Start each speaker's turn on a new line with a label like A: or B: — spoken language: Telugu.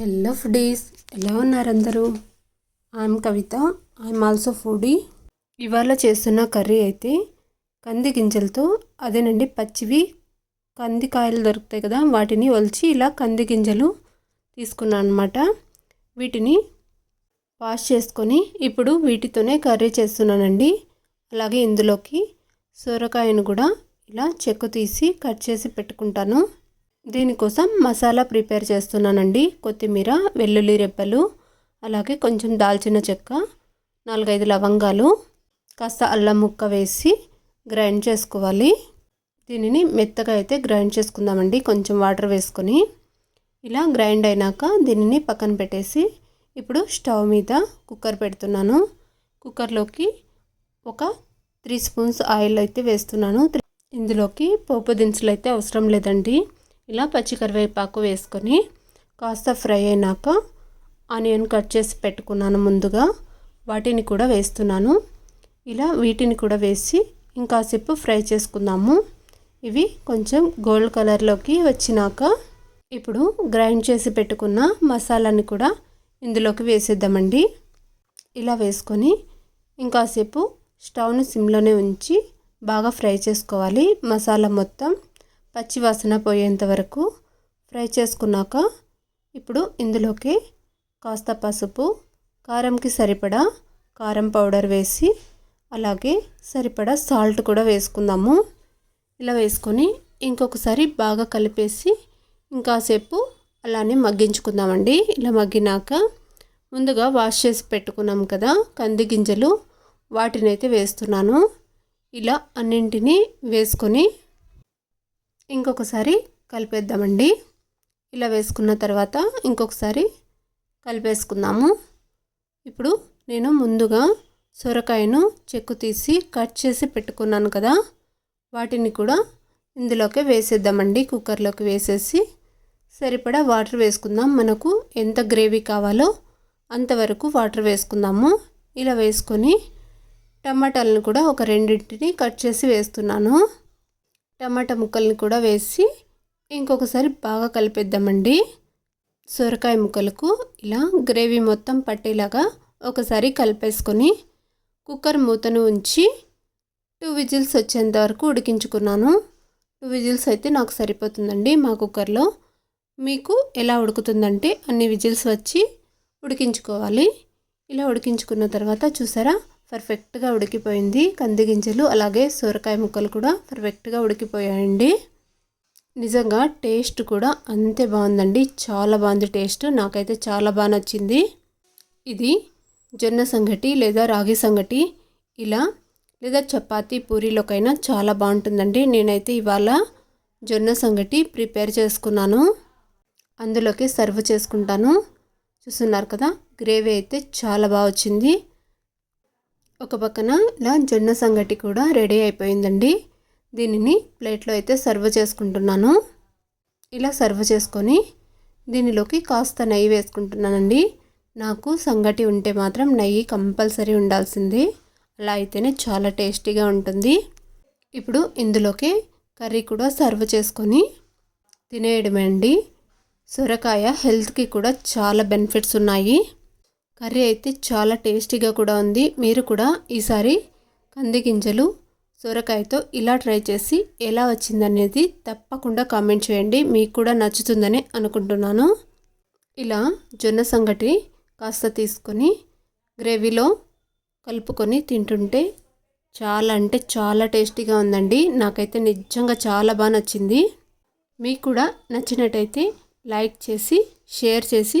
A: హలో ఫుడీస్ ఎలా ఉన్నారు అందరూ I'm Kavitha I'm also foodie ఇవాళ చేస్తున్న కర్రీ అయితే కంది గింజలతో అదేనండి పచ్చివి కంది కాయలు దొరుకుతాయి కదా వాటిని ఒలిచి ఇలా కంది గింజలు తీసుకున్నాను అనమాట వీటిని వాష్ చేసుకొని ఇప్పుడు వీటితోనే కర్రీ చేస్తున్నానండి. అలాగే ఇందులోకి సొరకాయను కూడా ఇలా చెక్కు తీసి కట్ చేసి పెట్టుకుంటాను. దీనికోసం మసాలా ప్రిపేర్ చేస్తున్నానండి. కొత్తిమీర వెల్లుల్లి రెప్పలు అలాగే కొంచెం దాల్చిన చెక్క నాలుగైదు లవంగాలు కాస్త అల్లం ముక్క వేసి గ్రైండ్ చేసుకోవాలి. దీనిని మెత్తగా అయితే గ్రైండ్ చేసుకుందామండి. కొంచెం వాటర్ వేసుకొని ఇలా గ్రైండ్ అయినాక దీనిని పక్కన పెట్టేసి ఇప్పుడు స్టవ్ మీద కుక్కర్ పెడుతున్నాను. కుక్కర్లోకి ఒక త్రీ స్పూన్స్ ఆయిల్ అయితే వేస్తున్నాను. ఇందులోకి పోపు దినుసులు అయితే అవసరం లేదండి. ఇలా పచ్చి కరివేపాకు వేసుకొని కాస్త ఫ్రై అయినాక ఆనియన్ కట్ చేసి పెట్టుకున్నాను ముందుగా. వాటిని కూడా వేస్తున్నాను. ఇలా వీటిని కూడా వేసి ఇంకాసేపు ఫ్రై చేసుకుందాము. ఇవి కొంచెం గోల్డ్ కలర్లోకి వచ్చినాక ఇప్పుడు గ్రైండ్ చేసి పెట్టుకున్న మసాలాని కూడా ఇందులోకి వేసేద్దామండి. ఇలా వేసుకొని ఇంకాసేపు స్టవ్ని సిమ్లోనే ఉంచి బాగా ఫ్రై చేసుకోవాలి మసాలా మొత్తం. పచ్చివాసన పోయేంత వరకు ఫ్రై చేసుకున్నాక ఇప్పుడు ఇందులోకి కాస్త పసుపు కారంకి సరిపడా కారం పౌడర్ వేసి అలాగే సరిపడా సాల్ట్ కూడా వేసుకుందాము. ఇలా వేసుకొని ఇంకొకసారి బాగా కలిపేసి ఇంకాసేపు అలానే మగ్గించుకుందామండి. ఇలా మగ్గినాక ముందుగా వాష్ చేసి పెట్టుకున్నాం కదా కంది గింజలు వాటినైతే వేస్తున్నాను. ఇలా అన్నింటినీ వేసుకొని ఇంకొకసారి కలిపేద్దామండి. ఇలా వేసుకున్న తర్వాత ఇంకొకసారి కలిపేసుకుందాము. ఇప్పుడు నేను ముందుగా సొరకాయను చెక్కు తీసి కట్ చేసి పెట్టుకున్నాను కదా వాటిని కూడా ఇందులోకి వేసేద్దామండి. కుక్కర్లోకి వేసేసి సరిపడా వాటర్ వేసుకుందాం. మనకు ఎంత గ్రేవీ కావాలో అంతవరకు వాటర్ వేసుకుందాము. ఇలా వేసుకొని టమాటాలను కూడా ఒక రెండింటిని కట్ చేసి వేస్తున్నాను. టమాటా ముక్కల్ని కూడా వేసి ఇంకొకసారి బాగా కలిపేద్దామండి. సొరకాయ ముక్కలకు ఇలా గ్రేవీ మొత్తం పట్టేలాగా ఒకసారి కలిపేసుకొని కుక్కర్ మూతను ఉంచి టూ విజిల్స్ వచ్చేంత వరకు ఉడికించుకున్నాను. టూ విజిల్స్ అయితే నాకు సరిపోతుందండి మా కుక్కర్లో. మీకు ఎలా ఉడుకుతుందంటే అన్ని విజిల్స్ వచ్చి ఉడికించుకోవాలి. ఇలా ఉడికించుకున్న తర్వాత చూసారా? పర్ఫెక్ట్గా ఉడికిపోయింది. కంది గింజలు అలాగే సొరకాయ ముక్కలు కూడా పర్ఫెక్ట్గా ఉడికిపోయాయండి. నిజంగా టేస్ట్ కూడా అంతే బాగుందండి. చాలా బాగుంది టేస్ట్ నాకైతే చాలా బాగా నచ్చింది. ఇది జొన్న సంగటి లేదా రాగి సంగటి ఇలా లేదా చపాతి పూరీలోకైనా చాలా బాగుంటుందండి. నేనైతే ఇవాళ జొన్న సంగటి ప్రిపేర్ చేసుకున్నాను. అందులోకి సర్వ్ చేసుకుంటాను. చూస్తున్నారు కదా గ్రేవీ అయితే చాలా బాగా వచ్చింది. ఒక పక్కన ఇలా జొన్న సంగటి కూడా రెడీ అయిపోయిందండి. దీనిని ప్లేట్లో అయితే సర్వ్ చేసుకుంటున్నాను. ఇలా సర్వ్ చేసుకొని దీనిలోకి కాస్త నెయ్యి వేసుకుంటున్నానండి. నాకు సంగటి ఉంటే మాత్రం నెయ్యి కంపల్సరీ ఉండాల్సింది. అలా అయితేనే చాలా టేస్టీగా ఉంటుంది. ఇప్పుడు ఇందులోకి కర్రీ కూడా సర్వ్ చేసుకొని తినేయడమే అండి. సొరకాయ హెల్త్కి కూడా చాలా బెనిఫిట్స్ ఉన్నాయి. కర్రీ అయితే చాలా టేస్టీగా కూడా ఉంది. మీరు కూడా ఈసారి కంది గింజలు సొరకాయతో ఇలా ట్రై చేసి ఎలా వచ్చిందనేది తప్పకుండా కామెంట్ చేయండి. మీకు కూడా నచ్చుతుందని అనుకుంటున్నాను. ఇలా జొన్న సంగటి కాస్త తీసుకొని గ్రేవీలో కలుపుకొని తింటుంటే చాలా అంటే చాలా టేస్టీగా ఉందండి. నాకైతే నిజంగా చాలా బాగా నచ్చింది. మీకు కూడా నచ్చినట్టయితే లైక్ చేసి షేర్ చేసి